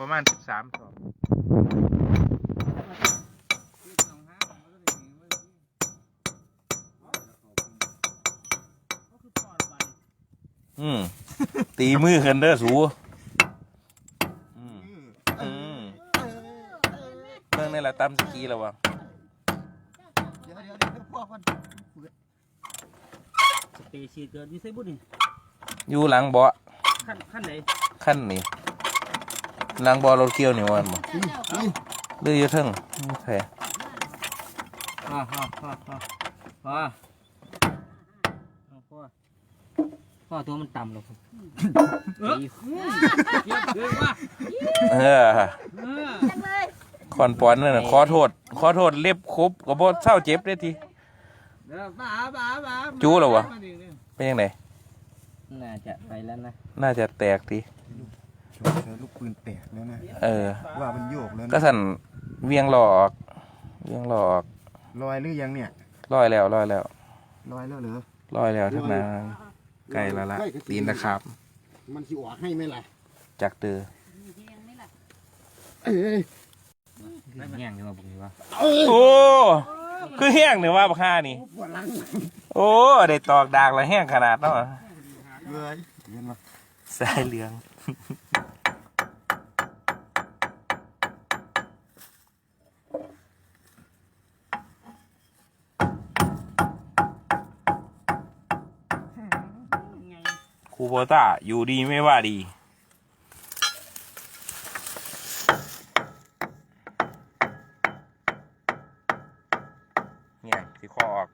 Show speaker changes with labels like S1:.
S1: ประมาณสิบสามสองอืม ตีมือกันเด้อสูอืมอืมเรื่องนี้แหละตำสกีแล้ววะ
S2: เดี๋ยวเดี๋ยวเดี๋ยวพวกมัน
S3: สเปรย์ฉีดเกินนี่ใส่บุญนี่
S1: อยู่หลังเบาะ
S3: ขั้นขั้นไหน
S1: ขั้นนี่ หลังเบาะรถเกี่ยวนี่วันบ่
S2: นี่
S1: เรืออยู่เทึ่งโอเค
S3: พ่อพ่อพ่อพ่อพ่อพ่อพ่อตัวมันต่ำหรอกเออเยอะเกินว่ะ
S1: เออ
S3: เออ
S1: คอนปอนนั่นน่ะขอโทษ ขอโทษเล็บครบก็บ่เศร้าเจ็บได้ที
S3: เดี๋ยวบ้าบ้าบ้า
S1: จู้เหรอวะเป็นยังไง
S3: น่าจะไปแล้วนะ
S1: น่าจะแตกที
S2: เจอลูกปืนแตกแล้วนะ
S1: เออ
S2: ว่ามันโยกแล้ว
S1: ก็
S2: นะ
S1: สั่นเวียงหลอกเวียงหลอก
S2: ลอยหรือยังเนี่ย
S1: ลอยแล้วลอยแล้ว
S2: ลอยแล้วเหรอ
S1: ลอยแล้วทั้งนั้นไกลแล้วละตีนตะขาบ
S2: มันสิออกให้ไหมล่ะ
S1: จากเตือ
S2: เอ้ย
S3: แง่งอยู่มาบุกนี่วะ
S1: โอ้คือแห้งเนี่ยว่าบักฮานี่
S2: ปวดหลัง
S1: โอ้ได้ตอกดากแล้วแห้งขนาดเนาะ
S2: เลยเห็นไหม
S1: สายเหลือง ครูโบต้าอยู่ดีไม่ว่าดี
S3: เนี่
S1: ยที่ขอออก